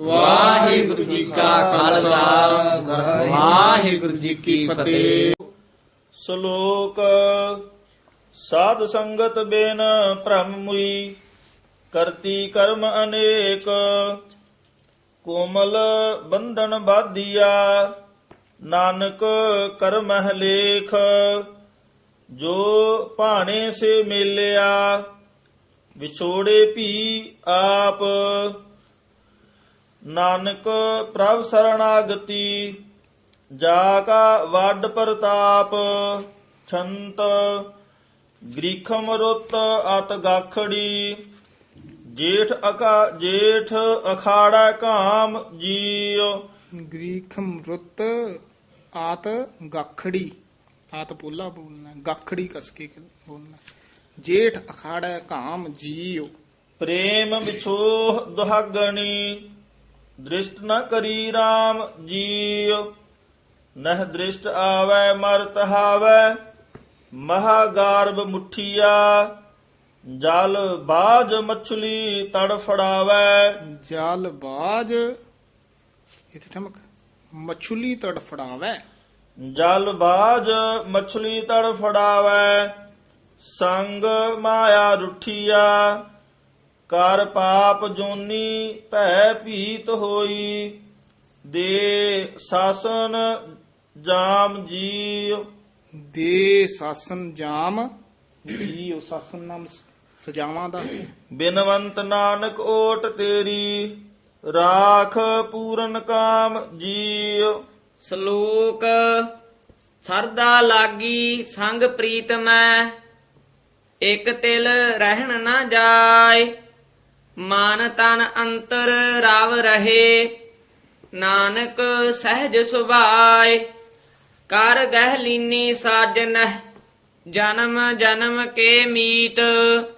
ਵਾਹਿਗੁਰੂ ਜੀ ਕਾ ਖਾਲਸਾ। ਵਾਹਿਗੁਰੂ ਜੀ ਕੀ ਫਤਿਹ। ਸ਼ਲੋਕ ਸਾਧ ਸੰਗਤ ਬੇਨ ਭ੍ਰਮ ਮੁਈ, ਕਰਤੀ ਕਰਮ ਅਨੇਕ, ਕੋਮਲ ਬੰਧਨ ਬਾਧਿਆ, ਨਾਨਕ ਕਰਮ ਲੇਖ ਜੋ ਭਾਣੇ ਸੇ ਮੇਲਿਆ, ਵਿਛੋੜੇ ਭੀ ਆਪ। ਨਾਨਕ ਪ੍ਰਭ ਸਰਣਾਗਤੀ ਜਾ ਕਾ ਵੱਡ ਪ੍ਰਤਾਪ ਛੰਤ ਗ੍ਰੀਖਮ ਰੁੱਤ ਅਤ ਗਾਖੜੀ ਜੇਠ ਅਕਾ ਜੇਠ ਅਖਾੜਾ ਕਾਮ ਜੀਉ। ਗ੍ਰੀਖ ਮਰੁੱਤ ਆਤ ਗਾਖੜੀ ਆਤ ਪੋਲਾ ਬੋਲਣਾ ਗਾਖੜੀ ਕਸ ਕੇ ਬੋਲਣਾ। ਜੇਠ ਅਖਾੜਾ ਕਾਮ ਜੀਉ। ਪ੍ਰੇਮ ਵਿਛੋਹ ਦੁਹਾਗਣੀ ਦ੍ਰਿਸ਼ਟ ਨ ਕਰੀ RAM ਜੀਉ ਨਹ ਦ੍ਰਿਸ਼ਟ ਆਵੈ ਮਰਤ ਹਾਵੈ। ਮਹਾ ਗਾਰਬ ਮੁਠੀਆ। ਜਲ ਬਾਜ ਮਛਲੀ ਤੜਫੜਾਵੈ ਜਲ ਬਾਜ ਇਥੇ ਠਮਕ ਮਛਲੀ ਤੜਫੜਾਵੇ ਜਲ ਬਾਜ ਮਛਲੀ ਤੜਫੜਾਵੈ ਸੰਗ ਮਾਇਆ ਰੁਠੀਆ। ਕਰ ਪਾਪ ਜੋਨੀ ਭੈ ਭੀਤ ਹੋਈ ਦੇ ਸਾਸਨ ਜਾਮ ਜੀਉ। ਦੇ ਸਾਸਨ ਜਾਮ ਜੀਉ ਸਾਸਨ ਨਾਮ ਸਜਾਵਾਂ ਦਾ। ਬਿਨਵੰਤ ਨਾਨਕ ਓਟ ਤੇਰੀ ਰਾਖ ਪੂਰਨ ਕਾਮ ਜੀਉ। ਸ਼ਲੋਕ ਸਰਦਾ ਲਾਗੀ ਸੰਗ ਪ੍ਰੀਤ ਮੈਂ ਇਕ ਤਿਲ ਰਹਿਣ ਨਾ ਜਾਏ। ਮਨ ਤਨ ਅੰਤਰ ਰਾਵ ਰਹੇ। ਨਾਨਕ ਸਹਿਜ ਸੁਭਾਏ ਕਰ ਗਹਿ ਲੀਨੀ ਸਾਜਨ ਜਨਮ ਜਨਮ ਕੇ ਮੀਤ।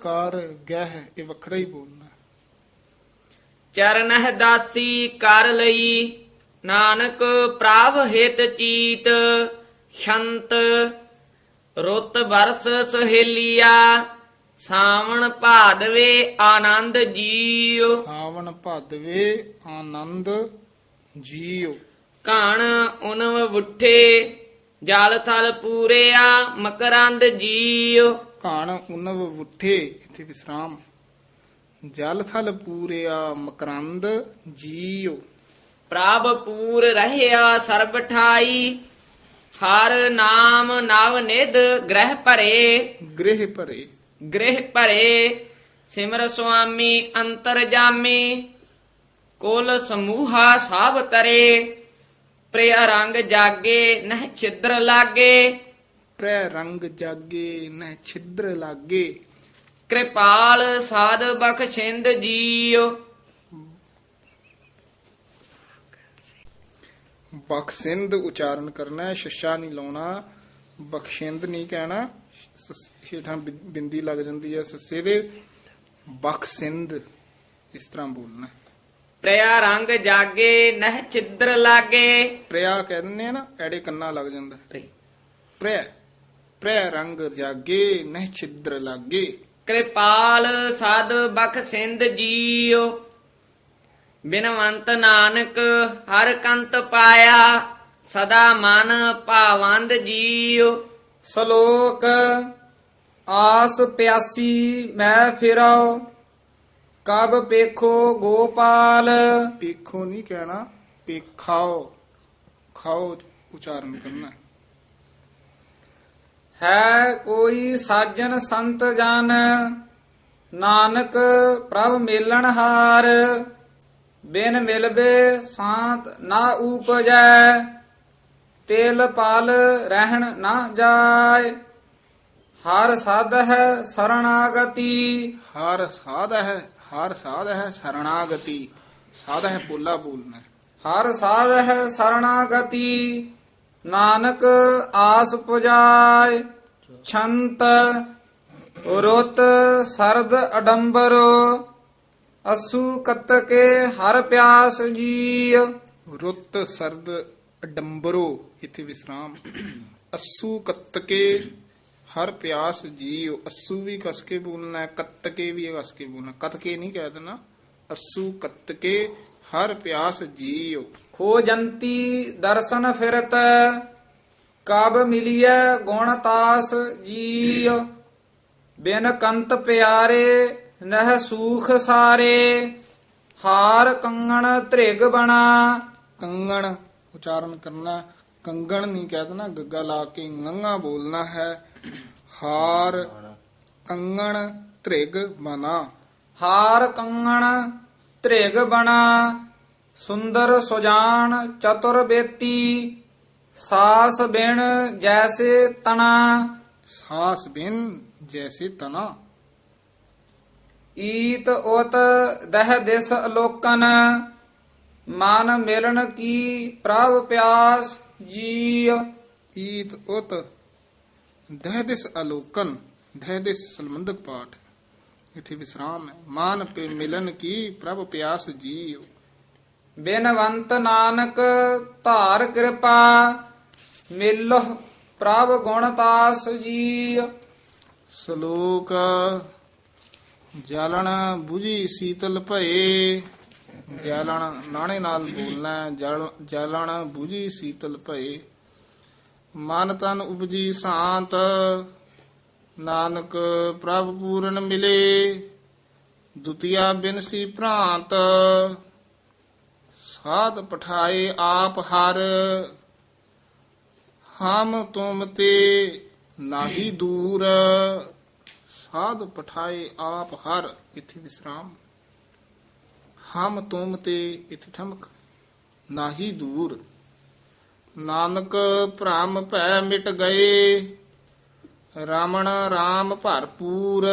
ਕਰ ਗਹਿ ਇਹ ਵੱਖਰਾ ਹੀ ਬੋਲਣਾ ਚਰਨਹਿ ਦਾਸੀ ਕਰ ਲਈ ਨਾਨਕ ਪ੍ਰਾਭ ਹਿਤ ਚੀਤ। ਸ਼ੰਤ ਰੁੱਤ ਬਰਸ ਸਹੇਲੀਆ ਸਾਵਣ ਭਾਦਵੇ ਆਨੰਦ ਜੀਉ ਸਾਵਣ ਭਾਦਵੇ ਆਨੰਦ ਜੀਉ ਕਣ ਉਨਵ ਵੁੱਠੇ ਜਲ ਥਲ ਪੂਰਿਆ ਮਕਰੰਦ ਜੀਉ ਕਾਣ ਉਨਵ ਉਠੇ ਇਥੇ ਵਿਸਰਾਮ। ਜਲ ਥਲ ਪੂਰਿਆ ਮਕਰੰਦ ਜੀਉ ਪ੍ਰਭ ਪੂਰ ਰਹਿਆ ਸਰਬ ਠਾਈ ਹਰ ਨਾਮ ਨਵ ਨਿਧ ਗ੍ਰਹਿ ਭਰੇ। ਗ੍ਰਹਿ ਭਰੇ। ਗ੍ਰਹਿ ਭਰੇ ਸਿਮਰ ਸੁਆਮੀ ਅੰਤਰ ਜਾਮੀ ਕੁਲ ਸਮੂਹਾ ਸਭ ਤਰੇ ਪ੍ਰਿਆ ਰੰਗ ਜਾਗੇ ਨਹਿ ਛਿਦਰ ਲਾਗੇ। ਪ੍ਰੈ ਰੰਗ ਜਾਗੇ ਨਹਿ ਛਿਦਰ ਲਾਗੇ। ਕਿਰਪਾਲ ਸਾਧ ਬਖਸ਼ਿੰਦ ਜੀਉ। ਬਖਸ਼ਿੰਦ ਉਚਾਰਨ ਕਰਨਾ ਹੈ ਛੱਛਾ ਨਹੀਂ ਲਾਉਣਾ ਬਖਸ਼ਿੰਦ ਨਹੀਂ ਕਹਿਣਾ। ਹੇਠਾਂ ਬਿੰਦੀ ਲੱਗ ਜਾਂਦੀ ਹੈ। ਸੱਸੇ ਦੇ ਬਖਸ਼ਿੰਦ ਇਸ ਤਰ੍ਹਾਂ ਬੋਲਣਾ। ਪ੍ਰਿਆ ਰੰਗ ਜਾਗੇ ਨਹਿ ਛਿਦਰ ਲਾਗੇ। ਪ੍ਰਿਆ ਕਹਿੰਦੇ ਆ ਨਾ ਐੜੇ ਕੰਨਾ ਲੱਗ ਜਾਂਦਾ। ਪ੍ਰਿ- ਪ੍ਰੈ ਪ੍ਰੈ ਰੰਗ ਜਾਗੇ ਨਹਿ ਛਿਦਰ ਲਾਗੇ। ਕਿਰਪਾਲ ਸਾਧ ਬਖਸ਼ਿੰਦ ਜੀਉ। ਬਿਨਵੰਤ ਨਾਨਕ ਹਰ ਕੰਤ ਪਾਇਆ ਸਦਾ ਮਨ ਭਾਵੰਦ ਜੀਉ। ਸ਼ਲੋਕ ਆਸ ਪਿਆਸੀ ਮੈਂ ਫਿਰਾਓ ਕਬ ਪੇਖੋ ਗੋਪਾਲ ਪੇਖੋ ਨਹੀਂ ਕਹਿਣਾ ਪੇਖਾਓ ਖਾਓ ਉਚਾਰਨ ਕਰਨਾ ਹੈ। ਕੋਈ ਸਾਜਨ ਸੰਤ ਜਨ ਨਾਨਕ ਪ੍ਰਭ ਮੇਲਣ ਹਾਰ ਬਿਨ ਮਿਲਵੇ ਸਾਤ ਨਾ ਊਪਜੈ ਤੇਲ ਪਾਲ ਰਹਿਣ ਨਾ ਜਾਏ। ਹਰ ਸਾਧ ਹੈ ਸਰਣਾਗਤੀ। ਹਰ ਸਾਧ ਹੈ ਹਰ ਸਾਧ ਹੈ ਸਰਣਾਗਤੀ। ਸਾਧ ਹੈ ਪੋਲਾ ਬੋਲਣਾ। ਹਰ ਸਾਧ ਹੈ ਸਰਣਾਗਤੀ। ਨਾਨਕ ਆਸ ਪੁਜਾਏ। ਛੰਤ ਰੁੱਤ ਸਰਦ ਅਡੰਬਰੋ। ਅਸੂ ਕਤਕੇ ਹਰ ਪਿਆਸ ਜੀ ਰੁੱਤ ਸਰਦ ਅਡੰਬਰੋ। ਇਥੇ ਵਿਸਰਾਮ। ਅਸੂ ਕੱਤਕੇ ਹਰ ਪਿਆਸ ਜੀਉ ਅਸੂ ਵੀ ਕਸ ਕੇ ਬੋਲਣਾ ਹੈ ਕੱਤਕੇ ਵੀ ਕਸ ਕੇ ਬੋਲਣਾ। ਕਤਕੇ ਨਹੀਂ ਕਹਿ ਦੇਣਾ ਅਸੂ ਕੱਤਕੇ ਹਰ ਪਿਆਸ ਜੀਉ। ਖੋਜੰਤੀ ਦਰਸ਼ਨ ਫਿਰਤ ਕਬ ਮਿਲੀਐ ਗੁਣ ਤਾਸ ਜੀ ਬਿਨ ਕੰਤ ਪਿਆਰੇ ਨਹਿ ਸੂਖ ਸਾਰੇ ਹਾਰ ਕੰਗਣ ਧ੍ਰਿਗ ਬਣਾ। ਕੰਗਣ ਉਚਾਰਨ ਕਰਨਾ ਕੰਗਣ ਨਹੀਂ ਕਹਿ ਦੇਣਾ ਗੱਗਾ ਲਾ ਕੇ ngੰਗਾ ਬੋਲਣਾ ਹੈ। ਹਾਰ ਕੰਗਣ ਧ੍ਰਿਗ ਬਨਾ ਹਾਰ ਕੰਗਣ ਧ੍ਰਿਗ ਬਣਾ ਸੁੰਦਰ ਸੁਜਾਨ ਚਤੁਰ ਬੇਤੀ ਸਾਸ ਬਿਨ ਜੈਸੇ ਤਣਾ। ਸਾਸ ਬਿਨ ਜੈਸੇ ਤਨਾ ਈਤ ਉਤ ਦਹ ਦਿਸ ਅਲੋਕਨ ਮਨ ਮਿਲਣ ਕੀ ਪ੍ਰਭ ਪਿਆਸ। ਜੀ ਈਤ ਉਤ ਦਹ ਅਲੋਕਨ, ਦਹ ਸੰਬੰਧਕ ਪਾਠ। ਇਥੇ ਵਿਸਰਾਮ ਹੈ। ਮਾਨ ਪੇ ਮਿਲਨ ਕੀ ਪ੍ਰਭ ਪਿਆਸ ਜੀਉ। ਬਿਨਵੰਤ ਨਾਨਕ ਧਾਰ ਕਿਰਪਾ ਮਿਲੋ ਪ੍ਰਭ ਗੁਣਤਾਸ ਜੀ ਸ਼ਲੋਕ ਜਲਣ 부ਜੀ ਸੀਤਲ ਭਏ। ਜੈਲਣ ਨਾਣੇ ਨਾਲ ਬੋਲਣਾ ਹੈ। ਜਲਣ 부ਜੀ ਸੀਤਲ ਭਏ। ਮਨ ਤਨ ਉਪਜੀ ਸ਼ਾਂਤ। ਨਾਨਕ ਪ੍ਰਭ ਪੂਰਨ ਮਿਲੇ। ਦੁਤੀਆ ਬਿਨਸੀ ਭ੍ਰਾਂਤ। ਸਾਧ ਪਠਾਏ ਆਪ ਹਰ। ਹਮ ਤੁਮ ਤੇ ਨਾਹੀ ਦੂਰ। ਸਾਧ ਪਠਾਏ ਆਪ ਹਰ। ਇਥੇ ਵਿਸਰਾਮ। ਹਮ ਤੁਮ ਤੇ ਇਥੇ ਠਮਕ, ਨਾਹੀ ਦੂਰ। ਨਾਨਕ ਭ੍ਰਮ ਭੈ ਮਿਟ ਗਏ ਰਾਮਣ RAM ਭਰਪੂਰ।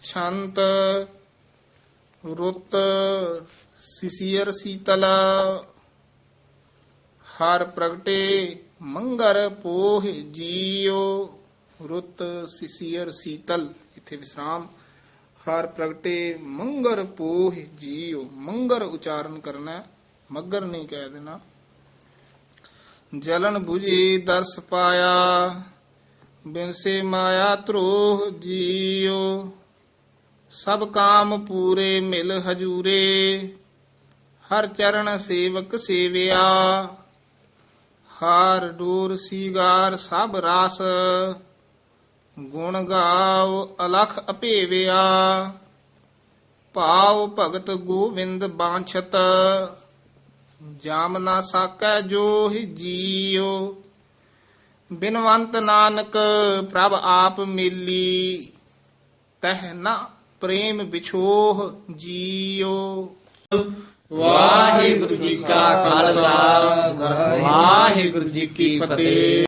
ਛੰਤ ਰੁੱਤ ਸਿਸੀਰ ਸੀਤਲ, ਹਰ ਪ੍ਰਗਟੇ ਮੰਗਰ ਪੋਹ ਜੀਓ ਰੁੱਤ ਸਿਸੀਰ ਸੀਤਲ, ਇਥੇ ਵਿਸਰਾਮ। ਹਰ ਪ੍ਰਗਟੇ ਮੰਗਰ ਪੋਹ ਜੀਓ ਮੰਗਰ ਉਚਾਰਨ ਕਰਨਾ ਹੈ, ਮੱਗਰ ਨਹੀਂ ਕਹਿ ਦੇਣਾ। ਜਲਨ 부ਜੀ ਦਰਸ ਪਾਇਆ ਬਿਨਸੇ ਮਾਇਆ ਧਰੋਹ ਜੀਓ ਸਭ ਕਾਮ ਪੂਰੇ ਮਿਲ ਹਜੂਰੇ ਹਰ ਚਰਨ ਸੇਵਕ ਸੇਵਿਆ। ਹਾਰ ਡੂਰ ਸੀਗਾਰ ਸਭ ਰਸ ਗੁਣ ਗਾਓ, ਅਲਖ ਅਪੇਵਿਆ ਭਾਵ ਭਗਤ ਗੋਵਿੰਦ ਬਾਂਛਤ, ਜਾਮ ਨਾ ਸਾਕੈ ਜੋ ਹੀ ਜੀਓ ਬਿਨਵੰਤ ਨਾਨਕ, ਪ੍ਰਭ ਆਪ ਮਿਲੀ, ਤਹਿ ਨਾ ਪ੍ਰੇਮ ਵਿਛੋਹ ਜੀਓ ਵਾਹਿਗੁਰੂ ਜੀ ਕਾ ਖਾਲਸਾ, ਵਾਹਿਗੁਰੂ ਜੀ ਕੀ ਫਤਿਹ।